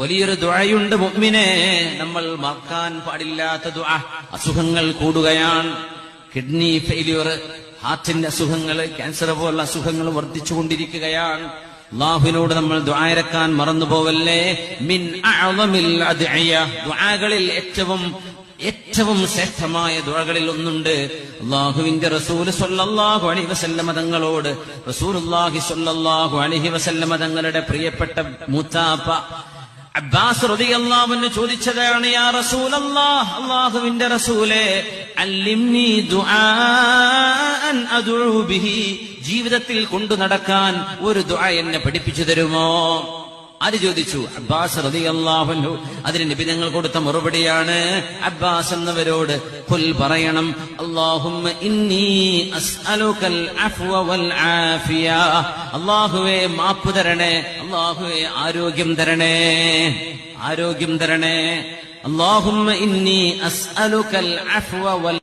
വലിയൊരു ദുഴയുണ്ട് മുഗ്മിനെ നമ്മൾ മറക്കാൻ പാടില്ലാത്ത ദുഴ അസുഖങ്ങൾ കൂടുകയാണ്. കിഡ്നി ഫെയിലിയർ ഹാർട്ടിന്റെ അസുഖങ്ങൾ ക്യാൻസർ പോലുള്ള അസുഖങ്ങൾ വർദ്ധിച്ചുകൊണ്ടിരിക്കുകയാണ്. അള്ളാഹുവിനോട് നമ്മൾ ദ്വായരക്കാൻ മറന്നുപോവല്ലേ? മിൻ ദുആകളിൽ ഏറ്റവും ഏറ്റവും ശ്രേഷ്ഠമായ ദുഴകളിൽ ഒന്നുണ്ട്. അള്ളാഹുവിന്റെ സൊല്ലാഹു സല്ലല്ലാഹു അലൈഹി വസല്ലമ തങ്ങളോട് റസൂലുള്ളാഹി സൊല്ലാഹു അലൈഹി വസല്ലമ തങ്ങളുടെ പ്രിയപ്പെട്ട മൂത്താപ്പ അബ്ബാസ് റളിയല്ലാഹുവിന് ചോദിച്ചതാണ് യാ റസൂലല്ലാഹ് അല്ലാഹുവിന്റെ റസൂലേ അല്ലിംനി ദുആൻ അദുഉ ബിഹി. ജീവിതത്തിൽ കൊണ്ടു നടക്കാൻ ഒരു ദുആ എന്നെ പഠിപ്പിച്ചു തരുമോ? ആര് ചോദിച്ചു അബ്ബാസ് റളിയല്ലാഹു അതിന് നബി ഞങ്ങൾ കൊടുത്ത മറുപടിയാണ്. അബ്ബാസ് എന്നവരോട് കുൽ പറയണം അല്ലാഹുമ്മ ഇന്നി അസ്അലുകൽ അഫ്വ വൽ ആഫിയ അല്ലാഹുവേ മാപ്പ് തരണേ അള്ളാഹുവേ ആരോഗ്യം തരണേ ആരോഗ്യം തരണേ അള്ളാഹുമ്മ ഇന്നി അസ്അലുകൽ അഫ്വ വൽ